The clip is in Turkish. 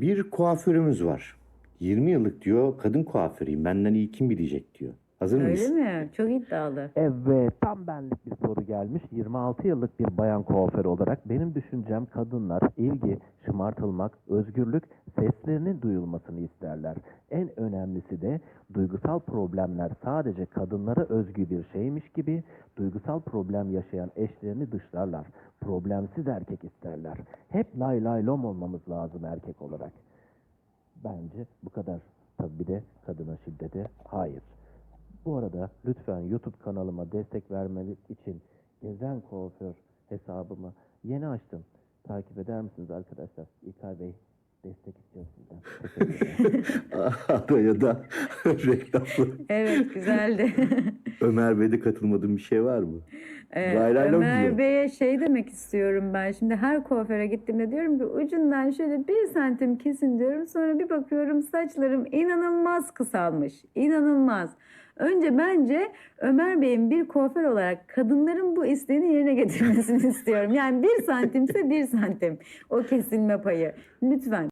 Bir kuaförümüz var. 20 yıllık diyor kadın kuaförüyüm. Benden iyi kim bilecek diyor. Hazır mıyız? Öyle mi? Çok iddialı. Evet, tam benlik bir soru gelmiş. 26 yıllık bir bayan kuaför olarak benim düşüncem kadınlar ilgi, şımartılmak, özgürlük, seslerinin duyulmasını isterler. En önemlisi de duygusal problemler sadece kadınlara özgü bir şeymiş gibi duygusal problem yaşayan eşlerini dışlarlar. Problemsiz erkek isterler. Hep lay lay lom olmamız lazım erkek olarak. Bence bu kadar. Bu arada lütfen YouTube kanalıma destek vermeniz için Gezen Kuaför hesabımı yeni açtım. Takip eder misiniz arkadaşlar? İlkay Bey destek istiyorum sizden. Araya da reklamlı. Evet güzeldi. Ömer Bey'de katılmadığım bir şey var mı? Diyor. Ömer Bey'e şey demek istiyorum ben. Şimdi her kuaföre gittiğimde diyorum ki ucundan şöyle bir santim kesin diyorum. Sonra bir bakıyorum saçlarım inanılmaz kısalmış. İnanılmaz. Önce bence Ömer Bey'in bir kuaför olarak kadınların bu isteğini yerine getirmesini istiyorum. Yani bir santimse bir santim o kesilme payı. Lütfen.